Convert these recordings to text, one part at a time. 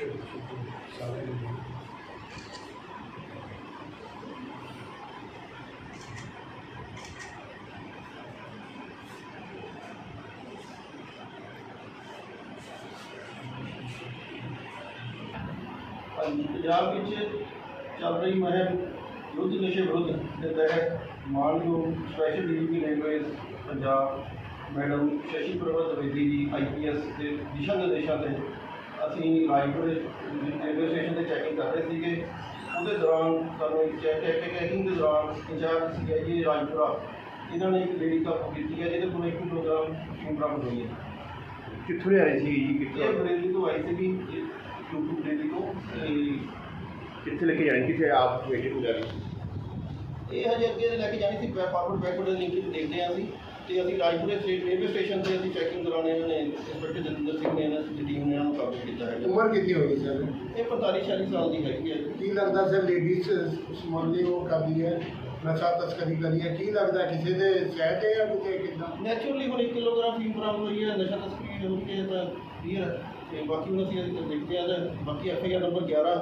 ਸਾਰੇ ਨੂੰ ਹਾਂਜੀ ਪੰਜਾਬ ਵਿੱਚ ਚੱਲ ਰਹੀ ਮੁਹਿੰਮ ਯੁੱਧ ਨਸ਼ੇ ਵਿਰੁੱਧ ਦੇ ਤਹਿਤ ਮਾਨਯੋਗ special duty language Punjab madam Shashi Prabha Dwivedi ji IPS ਦੇ ਦਿਸ਼ਾ ਨਿਰਦੇਸ਼ਾਂ ਤੇ ਅਸੀਂ ਰਾਜਪੁਰ ਰੇਲਵੇ ਸਟੇਸ਼ਨ ਤੇ ਚੈਕਿੰਗ ਕਰ ਰਹੇ ਸੀਗੇ। ਉਹਦੇ ਦੌਰਾਨ ਸਾਨੂੰ ਚੈੱਕ ਚੈਕਿੰਗ ਦੇ ਦੌਰਾਨ ਇੰਚਾਰਜ ਸੀਗਾ ਜੀ ਰਾਜਪੁਰਾ। ਇਹਨਾਂ ਨੇ ਇੱਕ ਲੇਡੀ ਕਾਬੂ ਕੀਤੀ ਹੈ ਜਿਹਦੇ ਕੋਲ ਇੱਕ ਕਿਲੋਗ੍ਰਾਮ ਫੀਮ ਬਰਾਮਦ ਹੋਈ ਹੈ। ਕਿੱਥੋਂ ਲਿਆਏ ਸੀ ਜੀ? ਇਹ ਕਿੱਥੋਂ ਬਰੇਲੀ ਤੋਂ ਆਈ ਸੀਗੀ। ਯੂਟਿਊਬ ਬਰੇਲੀ ਤੋਂ। ਤੇ ਕਿੱਥੇ ਲੈ ਕੇ ਜਾਣੀ? ਕਿੱਥੇ ਆਪ ਜਾ ਰਹੀ ਇਹ ਹਜੇ ਅੱਗੇ ਲੈ ਕੇ ਜਾਣੀ ਸੀ। ਫਾਰਵਰਡ ਬੈਕਵਰਡ ਲਿੰਕ ਦੇਖਦੇ ਹਾਂ ਅਸੀਂ। ਤੇ ਅਸੀਂ ਰਾਜਪੁਰੇ ਸਟੇਟ ਰੇਲਵੇ ਸਟੇਸ਼ਨ ਤੇ ਅਸੀਂ ਚੈਕਿੰਗ ਦੌਰਾਨ ਇਹਨਾਂ ਨੇ ਇੰਸਪੈਕਟਰ ਜਤਿੰਦਰ ਸਿੰਘ ਨੇ ਇਹਨਾਂ ਦੀ ਟੀਮ ਨੂੰ ਕਾਬੂ ਕੀਤਾ ਹੈ ਉਮਰ ਕਿੰਨੀ ਹੋਈ ਸਰ? ਇਹ 45 46 ਸਾਲ ਦੀ ਹੈਗੀ ਹੈ ਜੀ। ਕੀ ਲੱਗਦਾ ਸਰ ਲੇਡੀਜ਼ ਸਮੋਲੀ ਉਹ ਕਰਦੀ ਹੈ ਨਸ਼ਾ ਤਸਕਰੀ ਕਰੀ ਹੈ। ਕੀ ਲੱਗਦਾ ਕਿਸੇ ਦੇ ਸ਼ਹਿਦ ਹੈ ਜਾਂ ਕਿਤੇ ਕਿੱਦਾਂ? ਨੈਚੁਰਲੀ ਹੁਣ 1 ਕਿਲੋਗ੍ਰਾਮ ਫੀਮ ਬਰਾਮਦ ਹੋਈ ਹੈ ਨਸ਼ਾ ਤਸਕਰੀ ਹੋ ਕੇ ਤਾਂ ਕਲੀਅਰ ਹੈ। ਤੇ ਬਾਕੀ ਹੁਣ ਅਸੀਂ ਦੇਖਦੇ ਹਾਂ ਤੇ ਬਾਕੀ F I R number 11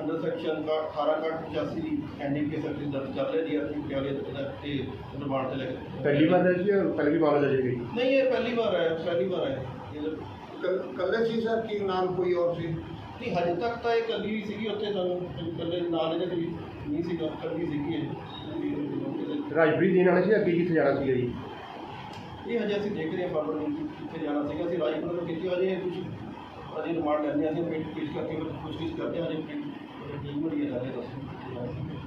under section 1885 NDPS act ਦਰਜ ਕਰ ਲਿਆ ਜੀ ਅਸੀਂ ਪਟਿਆਲੇ ਦੇ ਤੇ ਰਿਮਾਂਡ ਤੇ ਲੈ ਕੇ ਪਹਿਲੀ ਵਾਰ ਹੈ ਜੀ ਜਾਂ ਪਹਿਲੀ ਵੀ ਮਾਮਲਾ ਦਰਜ ਗਈ ਨਹੀਂ ਇਹ ਪਹਿਲੀ ਵਾਰ ਹੈ ਪਹਿਲੀ ਵਾਰ ਹੈ। ਇਹ ਕੱਲ- ਕੱਲੇ ਸੀ ਸਰ ਕੀ ਨਾਲ ਕੋਈ ਹੋਰ ਸੀ ਨਹੀਂ ਹਜੇ ਤੱਕ ਤਾਂ ਇਹ ਕੱਲੀ ਹੀ ਸੀਗੀ ਉੱਥੇ ਸਾਨੂੰ ਇਕੱਲੇ ਨਾਲ ਇਹਦੇ ਕੋਈ ਨਹੀਂ ਸੀਗਾ ਕੱਲੀ ਸੀਗੀ ਇਹ ਰਾਜਪੁਰੀ ਦੇਣ ਵਾਲੇ ਸੀ ਅੱਗੇ ਕਿੱਥੇ ਜਾਣਾ ਸੀ ਜੀ ਇਹ ਹਜੇ ਅਸੀਂ ਦੇਖ ਰਹੇ ਹਾਂ ਬਾਬਰ ਨੂੰ ਕਿੱਥੇ ਜਾਣਾ ਸੀਗਾ ਅਸੀਂ ਰਾਜਪੁਰ ਤੋਂ ਕੀਤੀ ਹਜੇ ਕੁਝ ਅਜੇ ਰਿਮਾਂਡ ਲੈਂਦੇ ਹਾਂ ਅਸੀਂ ਪੇਟ ਪੇਸ਼ ਕਰਕੇ ਕੋਸ਼ਿਸ਼ ਕਰਦੇ ਹਾਂ ਹਜੇ ਟੀਮ ਬੜੀ ਹੈ ਸਾਰੇ ਦੱਸੋ